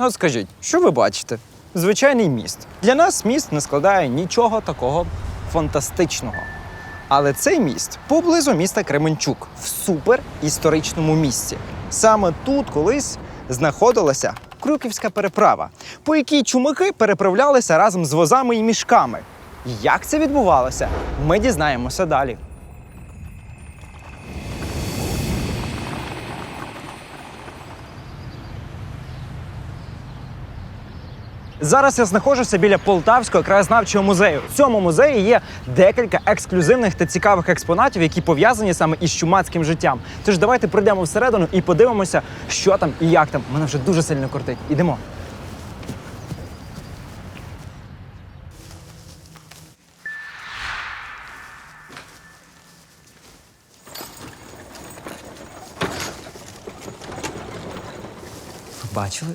Ну, скажіть, що ви бачите? Звичайний міст. Для нас міст не складає нічого такого фантастичного. Але цей міст поблизу міста Кременчук в суперісторичному місці. Саме тут колись знаходилася Крюківська переправа, по якій чумаки переправлялися разом з возами і мішками. Як це відбувалося, ми дізнаємося далі. Зараз я знаходжуся біля Полтавського краєзнавчого музею. В цьому музеї є декілька ексклюзивних та цікавих експонатів, які пов'язані саме із чумацьким життям. Тож давайте прийдемо всередину і подивимося, що там і як там. Мене вже дуже сильно кортить. Ідемо. Бачили?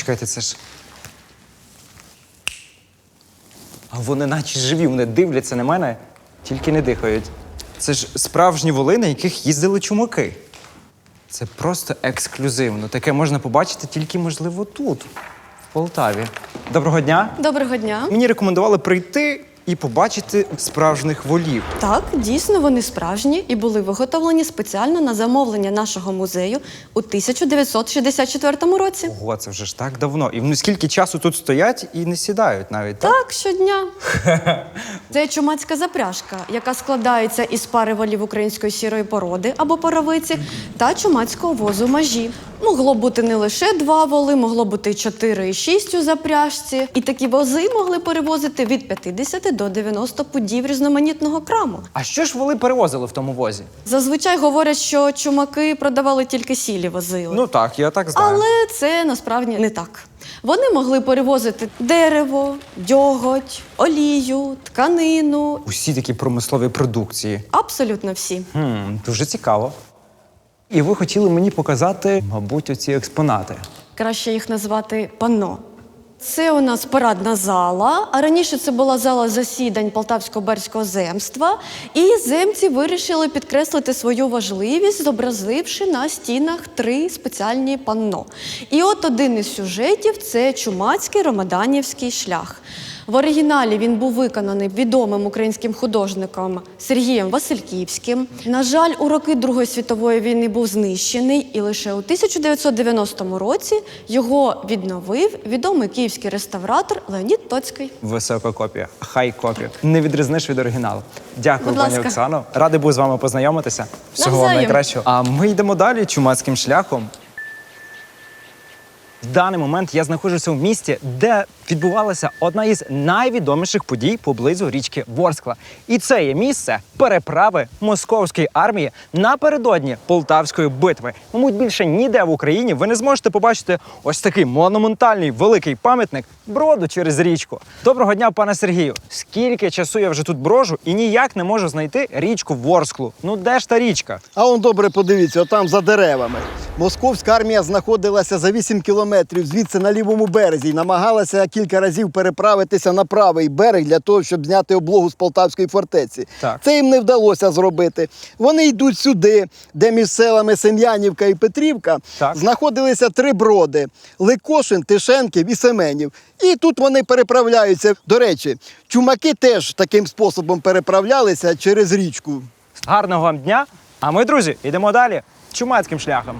Чекайте, це ж. А вони наче живі, вони дивляться на мене, тільки не дихають. Це ж справжні воли, на яких їздили чумаки. Це просто ексклюзивно. Таке можна побачити тільки, можливо, тут, в Полтаві. Доброго дня! Доброго дня. Мені рекомендували прийти і побачити справжніх волів. Так, дійсно, вони справжні і були виготовлені спеціально на замовлення нашого музею у 1964 році. Ого, це вже ж так давно. І вони скільки часу тут стоять і не сідають навіть, так? Так, щодня. Це чумацька запряжка, яка складається із пари волів української сірої породи або паровиці та чумацького возу majі. Могло бути не лише два воли, могло бути чотири і шість у запряжці. І такі вози могли перевозити від 50 до 90 пудів різноманітного краму. А що ж воли перевозили в тому возі? Зазвичай говорять, що чумаки продавали тільки сілі возили. Ну так, я так знаю. Але це насправді не так. Вони могли перевозити дерево, дьоготь, олію, тканину. Усі такі промислові продукції. Абсолютно всі. Хм, дуже цікаво. І ви хотіли мені показати, мабуть, оці експонати. Краще їх назвати панно. Це у нас парадна зала, а раніше це була зала засідань Полтавського берського земства. І земці вирішили підкреслити свою важливість, зобразивши на стінах три спеціальні панно. І от один із сюжетів це чумацький ромаданівський шлях. В оригіналі він був виконаний відомим українським художником Сергієм Васильківським. На жаль, у роки Другої світової війни був знищений, і лише у 1990 році його відновив відомий київський реставратор Леонід Тоцький. Висока копія, хай копія. Не відрізниш від оригіналу. Дякую, пані. Оксано. Радий був з вами познайомитися. Всього вам найкращого. А ми йдемо далі чумацьким шляхом. В даний момент я знаходжуся в місті, де відбувалася одна із найвідоміших подій поблизу річки Ворскла. І це є місце переправи московської армії напередодні Полтавської битви. Мабуть, більше ніде в Україні ви не зможете побачити ось такий монументальний великий пам'ятник броду через річку. Доброго дня, пане Сергію. Скільки часу я вже тут брожу і ніяк не можу знайти річку Ворсклу. Ну де ж та річка? А он добре подивіться, отам за деревами. Московська армія знаходилася за 8 кілометрів звідси на лівому березі і намагалася кілька разів переправитися на правий берег для того, щоб зняти облогу з Полтавської фортеці. Так. Це їм не вдалося зробити. Вони йдуть сюди, де між селами Сем'янівка і Петрівка Так. знаходилися три броди: Ликошин, Тишенків і Семенів. І тут вони переправляються. До речі, чумаки теж таким способом переправлялися через річку. Гарного вам дня! А ми, друзі, йдемо далі чумацьким шляхом.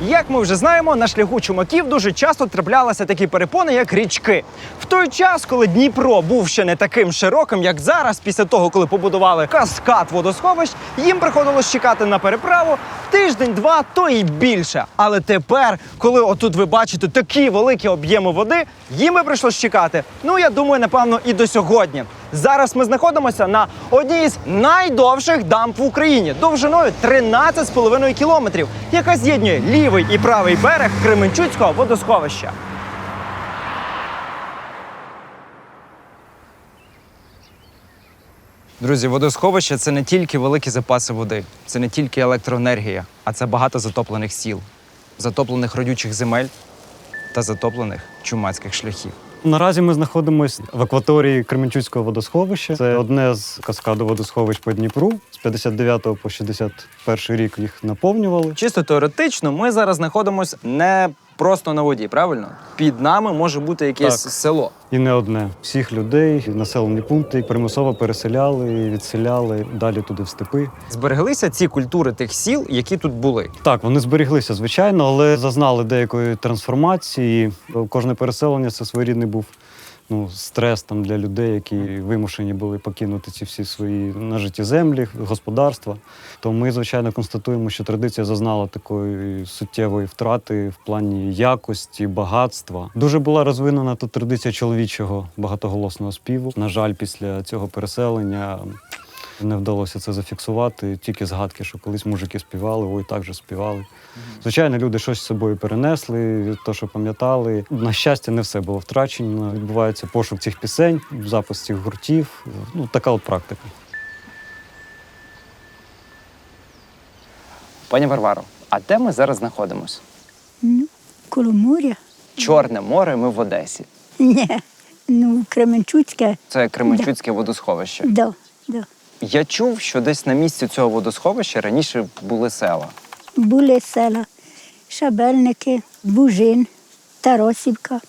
Як ми вже знаємо, на шляху чумаків дуже часто траплялися такі перепони, як річки. В той час, коли Дніпро був ще не таким широким, як зараз, після того, коли побудували каскад водосховищ, їм приходилось чекати на переправу тиждень-два, то і більше. Але тепер, коли отут ви бачите такі великі об'єми води, їм би прийшлось чекати. Ну я думаю, напевно, і до сьогодні. Зараз ми знаходимося на одній із найдовших дамб в Україні довжиною 13,5 кілометрів, яка з'єднує лівий і правий берег Кременчуцького водосховища. Друзі, водосховище це не тільки великі запаси води, це не тільки електроенергія, а це багато затоплених сіл, затоплених родючих земель та затоплених чумацьких шляхів. Наразі ми знаходимося в акваторії Кременчуцького водосховища. Це одне з каскаду водосховищ по Дніпру. З 59 по 61 рік їх наповнювали. Чисто теоретично, ми зараз знаходимося не просто на воді, правильно? Під нами може бути якесь Так. село. І не одне. Всіх людей, населені пункти примусово переселяли, відселяли далі туди в степи. Збереглися ці культури тих сіл, які тут були. Так, вони зберіглися, звичайно, але зазнали деякої трансформації. Кожне переселення це своєрідний був ну, стрес там для людей, які вимушені були покинути ці всі свої нажиті землі, господарства. То ми, звичайно, констатуємо, що традиція зазнала такої суттєвої втрати в плані якості, багатства. Дуже була розвинена тут традиція чоловічого багатоголосного співу. На жаль, після цього переселення не вдалося це зафіксувати. Тільки згадки, що колись мужики співали, ой, так же співали. Звичайно, люди щось з собою перенесли, то, що пам'ятали. На щастя, не все було втрачено. Відбувається пошук цих пісень, запис цих гуртів. Ну, така от практика. Пані Варваро, а де ми зараз знаходимося? Ну, коло моря? Чорне море, ми в Одесі. Ні. Ну, Кременчуцьке, Це Кременчуцьке водосховище. да, да. Я чув, що десь на місці цього водосховища раніше були села. Були села Шабельники, Бужин, Таросівка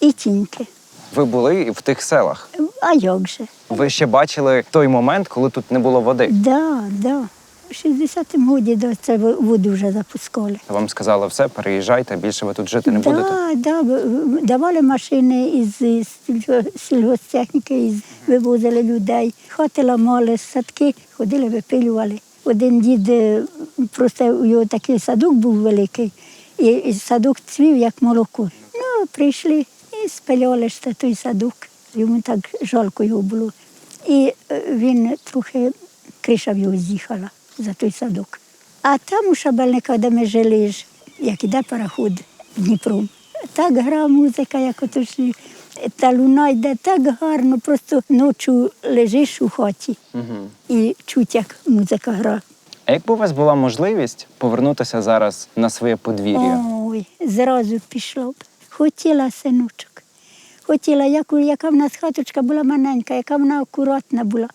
і Тіньки. Ви були в тих селах. А як же? Ви ще бачили той момент, коли тут не було води. Да, да. У 60-му році до це воду вже запускали. Вам сказали все, переїжджайте, більше ви тут жити не будете. Да, да, в- в- давали машини із, із сільго- із, вивозили людей, хати ламали, садки, ходили, випилювали. Один дід, е, просто у його такий садок був великий, і, садок цвів, як молоко. Ну, прийшли і спиляли та той садок. Йому так жалко його було. І е, він трохи криша в його з'їхала за той садок. А там у Шабельниках, де ми жили, ж, як іде пароход Дніпром, так гра музика, як ото ж, та луна йде так гарно, просто ночі лежиш у хаті Угу. і чуть, як музика гра. А якби у вас була можливість повернутися зараз на своє подвір'я? Ой, зразу пішла б. Хотіла синочок. Хотіла, яку, яка в нас хаточка була маленька, яка вона акуратна була.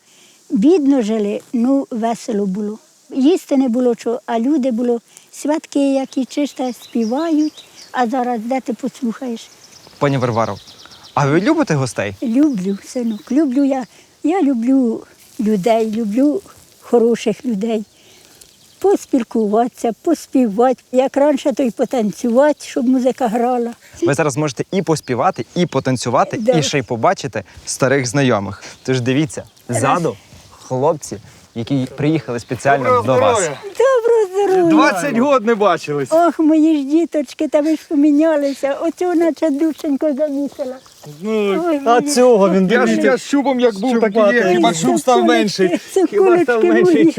Бідно жили, ну весело було. Їсти не було чого, а люди було святки, які чисто співають, а зараз де ти послухаєш? Пані Варваро, а ви любите гостей? Люблю, синок, люблю я. Я люблю людей, люблю хороших людей. Поспілкуватися, поспівати. Як раніше, то й потанцювати, щоб музика грала. Ви зараз можете і поспівати, і потанцювати, Да. і ще й побачити старих знайомих. Тож дивіться, ззаду хлопці, які приїхали спеціально до вас. Доброго здоров'я! 20 років не бачились. Ох, мої ж діточки, та ви ж помінялися. Оцю наче душенько завісила. Ну, Ой, А мої цього він Я ж я з чубом як був, так і є. Хіба шуб став менший. Соколочки мої.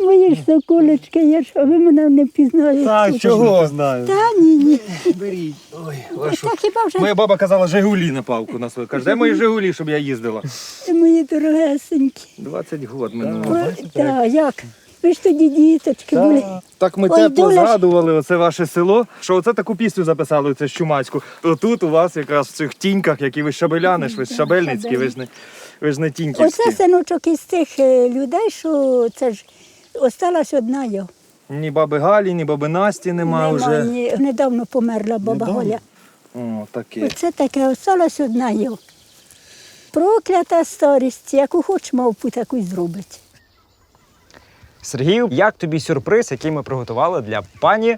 Мої ж соколочки, я ж, а ви мене не пізнаєте. Так, чого? знаю. Та ні, ні. Беріть. Ой, вашу. Та хіба вже Моя баба казала Жигулі на палку на свою. Каже, де мої Жигулі, щоб я їздила? мої дорогесенькі. 20 років минуло. О, Та, як? Ви ж тоді діточки були. Так ми Ой, тепло доля ж- згадували оце ваше село, що оце таку пісню записали, це Чумацьку. Тут у вас якраз в цих тіньках, які ви шабеляни, ж ви ж шабельницькі, ви ж не, ви ж не тіньківські. Оце синочок із тих е, людей, що це ж осталась одна я. Ні баби Галі, ні баби Насті нема, вже. ні. Недавно померла баба Голя. О, таке. Оце таке осталась одна я. Проклята старість, яку хоч мавпу таку й зробить. Сергію, як тобі сюрприз, який ми приготували для пані?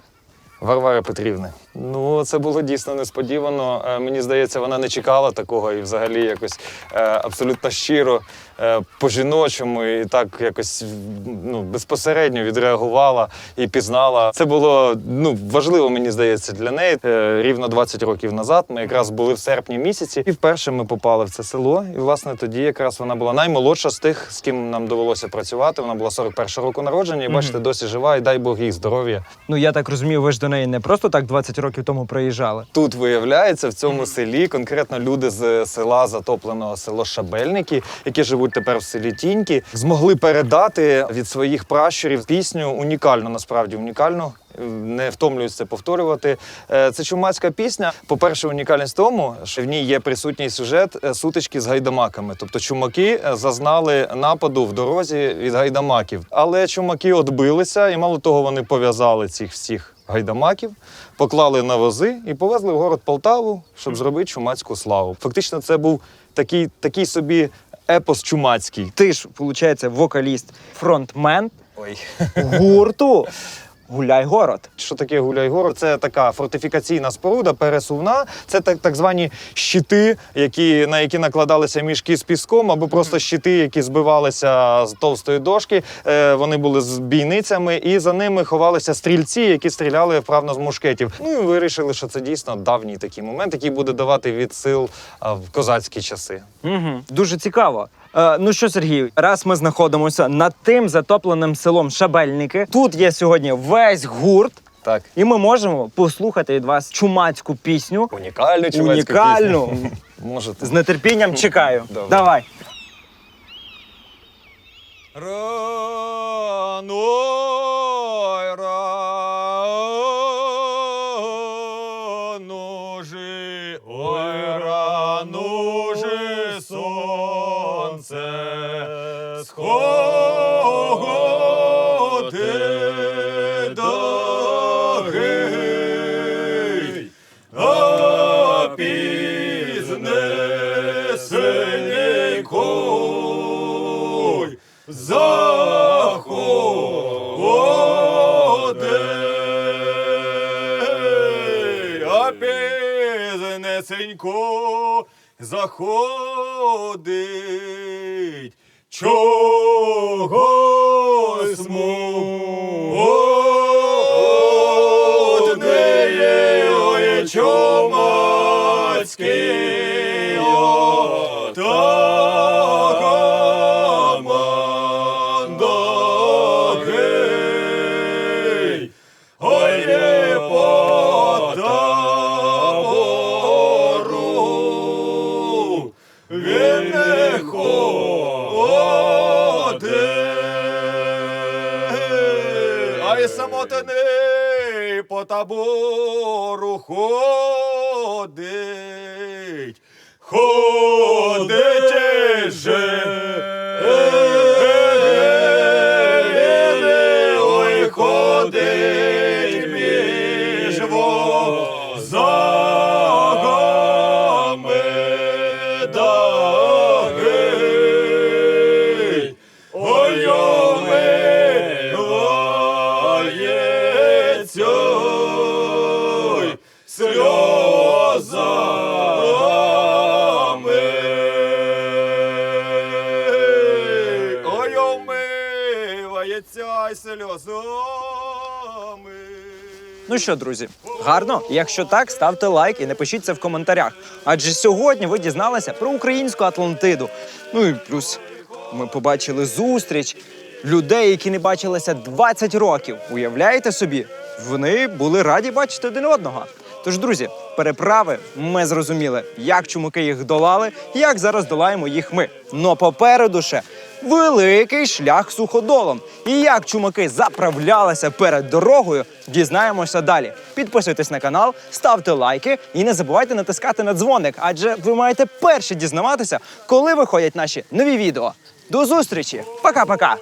Варвари Петрівни. Ну, це було дійсно несподівано. Е, Мені здається, вона не чекала такого і взагалі якось е, абсолютно щиро, по-жіночому, і так якось ну, безпосередньо відреагувала і пізнала. Це було ну, важливо, мені здається, для неї. Е, Рівно 20 років назад ми якраз були в серпні місяці, і вперше ми попали в це село. І, власне, тоді якраз вона була наймолодша з тих, з ким нам довелося працювати. Вона була 41 року народження, і бачите, досі жива, і дай Бог їй здоров'я. Ну я так розумію, ви ж до неї не просто так 20 років тому приїжджали. Тут виявляється в цьому селі конкретно люди з села затопленого село Шабельники, які живуть тепер в селі Тіньки, змогли передати від своїх пращурів пісню унікальну, насправді унікальну. Не втомлююсь це повторювати. Е, Це чумацька пісня. По-перше, унікальність в тому, що в ній є присутній сюжет е, сутички з гайдамаками. Тобто чумаки е, зазнали нападу в дорозі від гайдамаків. Але чумаки отбилися, і мало того, вони пов'язали цих всіх гайдамаків, поклали на вози і повезли в город Полтаву, щоб зробити чумацьку славу. Фактично, це був такий, такий собі епос чумацький. Ти ж, виходить, вокаліст, фронтмен Ой. гурту Гуляй город. Що таке Гуляйгород? Це така фортифікаційна споруда, пересувна. Це так, так звані щити, які, на які накладалися мішки з піском, або просто щити, які збивалися з товстої дошки. Е, вони були з бійницями, і за ними ховалися стрільці, які стріляли вправно з мушкетів. Ну і вирішили, що це дійсно давній такий момент, який буде давати від сил в козацькі часи. Угу. Дуже цікаво. Е, ну що, Сергій, раз ми знаходимося над тим затопленим селом Шабельники, тут є сьогодні весь гурт, Так. і ми можемо послухати від вас чумацьку пісню. Унікальну чумацьку Унікальну. пісню. Можете. З нетерпінням чекаю. Добре. Давай. Рано, рано пізнесенько заходить, чогось модне, ой, чомацький, омивається й сльозами. Ну що, друзі, гарно? Якщо так, ставте лайк і напишіть це в коментарях. Адже сьогодні ви дізналися про українську Атлантиду. Ну і плюс ми побачили зустріч людей, які не бачилися 20 років. Уявляєте собі? Вони були раді бачити один одного. Тож, друзі, переправи ми зрозуміли, як чумаки їх долали, як зараз долаємо їх ми. Но попереду ще великий шлях суходолом. І як чумаки заправлялися перед дорогою, дізнаємося далі. Підписуйтесь на канал, ставте лайки і не забувайте натискати на дзвоник, адже ви маєте перші дізнаватися, коли виходять наші нові відео. До зустрічі! Пока-пока!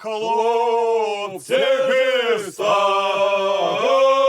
Хлопці, вставайте.